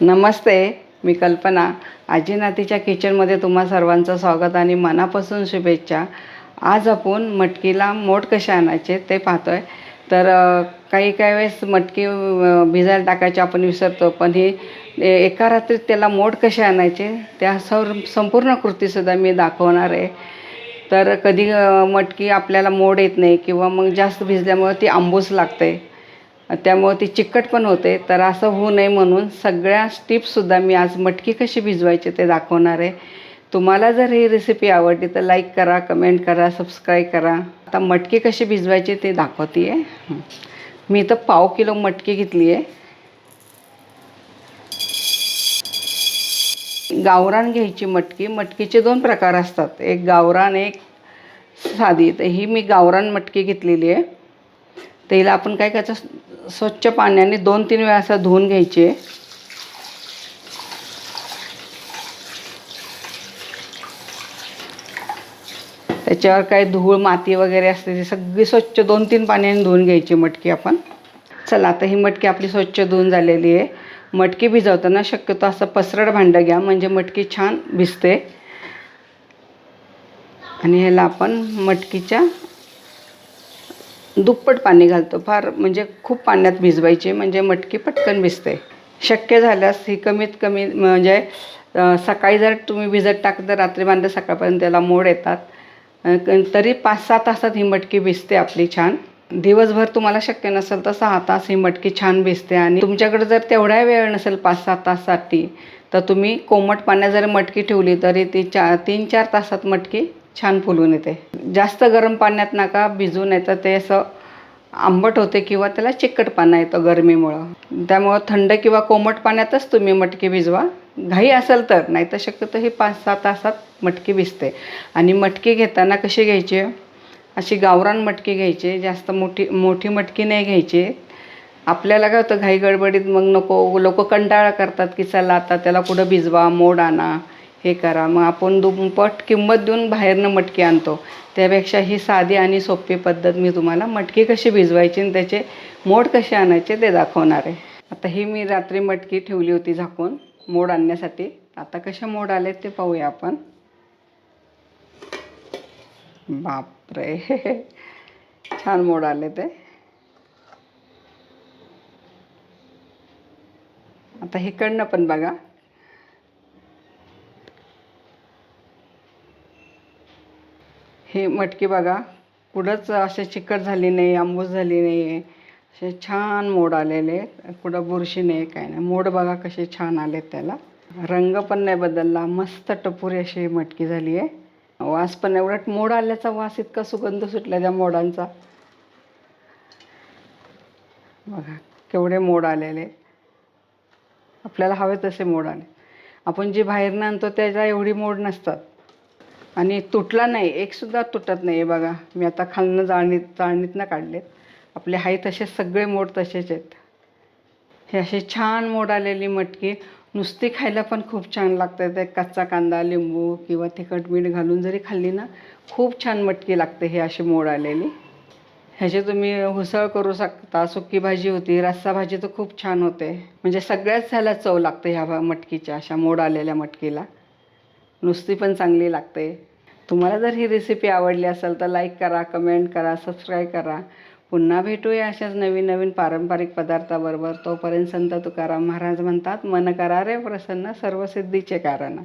नमस्ते मी कल्पना. आजी नातीच्या किचनमध्ये तुम्हा सर्वांचं स्वागत आणि मनापासून शुभेच्छा. आज आपण मटकीला मोड कसे आणायचे ते पाहतो आहे तर काही काही वेळेस मटकी भिजायला टाकायची आपण विसरतो पण ही एका रात्रीत त्याला मोड कसे आणायचे त्या सर संपूर्ण कृतीसुद्धा मी दाखवणार आहे. तर कधी मटकी आपल्याला मोड येत नाही किंवा मग जास्त भिजल्यामुळे ती आंबूस लागते. त्यामुळे ती चिकट पण होते. तर असं होऊ नये म्हणून सगळ्या स्टिप्ससुद्धा मी आज मटकी कशी भिजवायची ते दाखवणार आहे. तुम्हाला जर ही रेसिपी आवडली तर लाईक करा कमेंट करा सबस्क्राईब करा. आता मटकी कशी भिजवायची ते दाखवते आहे मी तर पाव किलो मटकी घेतली आहे गावरान घ्यायची मटकी. मटकीचे दोन प्रकार असतात. एक गावरान एक साधी. तर ही मी गावरान मटकी घेतलेली आहे तर हिला आपण काय करायचं? स्वच्छ पाण्याने दोन तीन वेळा असं धुवून घ्यायची. आहे त्याच्यावर काय धूळ माती वगैरे असते ती सगळी स्वच्छ दोन तीन पाण्याने धुवून घ्यायची मटकी आपण. चला आता ही मटकी आपली स्वच्छ धुवून झालेली आहे. मटकी भिजवताना शक्यतो असं पसरड भांडं घ्या म्हणजे मटकी छान भिजते. आणि ह्याला आपण मटकीच्या दुप्पट पाणी घालतो. फार म्हणजे खूप पाण्यात भिजवायची म्हणजे मटकी पटकन भिजते. शक्य झाल्यास ही कमीत कमी म्हणजे सकाळी जर तुम्ही भिजत टाकत तर रात्री बांधलं सकाळपर्यंत त्याला मोड येतात. तरी पाच सहा तासात ही मटकी भिजते आपली छान. दिवसभर तुम्हाला शक्य नसेल तर सहा तास ही मटकी छान भिजते. आणि तुमच्याकडे जर तेवढा वेळ नसेल पाच सहा तासासाठी तर तुम्ही कोमट पाण्यात जर मटकी ठेवली तरी ती चा तीन चार तासात मटकी छान फुलून येते. जास्त गरम पाण्यात नका भिजून येतं ते असं आंबट होते किंवा त्याला चिकटपणा येतो गरमीमुळं. त्यामुळं थंड किंवा कोमट पाण्यातच तुम्ही मटकी भिजवा. घाई असेल तर नाही तर शक्यतो ही पाच सहा तासात मटकी भिजते. आणि मटकी घेताना कशी घ्यायची? अशी गावरान मटकी घ्यायची जास्त मोठी मोठी मटकी नाही घ्यायची. आपल्याला काय होतं घाई गडबडीत मग नको लोक कंटाळा करतात की चला आता त्याला कुठं भिजवा मोड आणा. हे करा. मग आपण दुप्पट किंमत देऊन बाहेरनं मटकी आणतो. त्यापेक्षा ही साधी आणि सोपी पद्धत मी तुम्हाला मटकी कशी भिजवायची आणि त्याचे मोड कसे आणायचे ते दाखवणार आहे. आता ही मी रात्री मटकी ठेवली होती झाकून. मोड आणण्यासाठी. आता कसे मोड आले ते पाहूया आपण. बापरे. छान मोड आले ते आता हे कडनं पण बघा. हे मटकी बघा. कुठंच असे चिकट झाली नाही आंबूस झाली नाही आहे असे छान मोड आलेले कुठं बुरशी नाही काय नाही. मोड बघा कसे छान आले त्याला. रंग पण नाही बदलला. मस्त टपुरी अशी मटकी झाली आहे. वास पण एवढा मोड आल्याचा वास इतका सुगंध सुटला त्या मोडांचा. बघा केवढे मोड आलेले. आपल्याला हवे तसे मोड आले. आपण जे बाहेरनं आणतो त्याच्या एवढी मोड नसतात. आणि तुटला नाही एकसुद्धा तुटत नाही. आहे बघा मी आता खालनं जाळणीत जाळणीतनं काढलेत. आपले हाय तसे सगळे मोड तसेच आहेत. हे असे छान मोड आलेली मटकी. नुसती खायला पण खूप छान लागते. ते कच्चा कांदा लिंबू किंवा तिखट मीठ घालून जरी खाल्ली ना खूप छान मटकी लागते हे अशी मोड आलेली. ह्याची तुम्ही हुसळ करू शकता. सुकी भाजी होती रस्सा भाजी तर खूप छान होते. म्हणजे सगळ्याच ह्याला चव लागते ह्या भा- मटकीच्या अशा मोड आलेल्या मटकीला. नुसती पण चांगली लागते. तुम्हाला जर ही रेसिपी आवडली असेल तर लाईक करा कमेंट करा सबस्क्राईब करा. पुन्हा भेटूया अशाच नवीन नवीन पारंपरिक पदार्थाबरोबर. तोपर्यंत संत तुकाराम महाराज म्हणतात मन करा रे प्रसन्न सर्वसिद्धीचे कारण.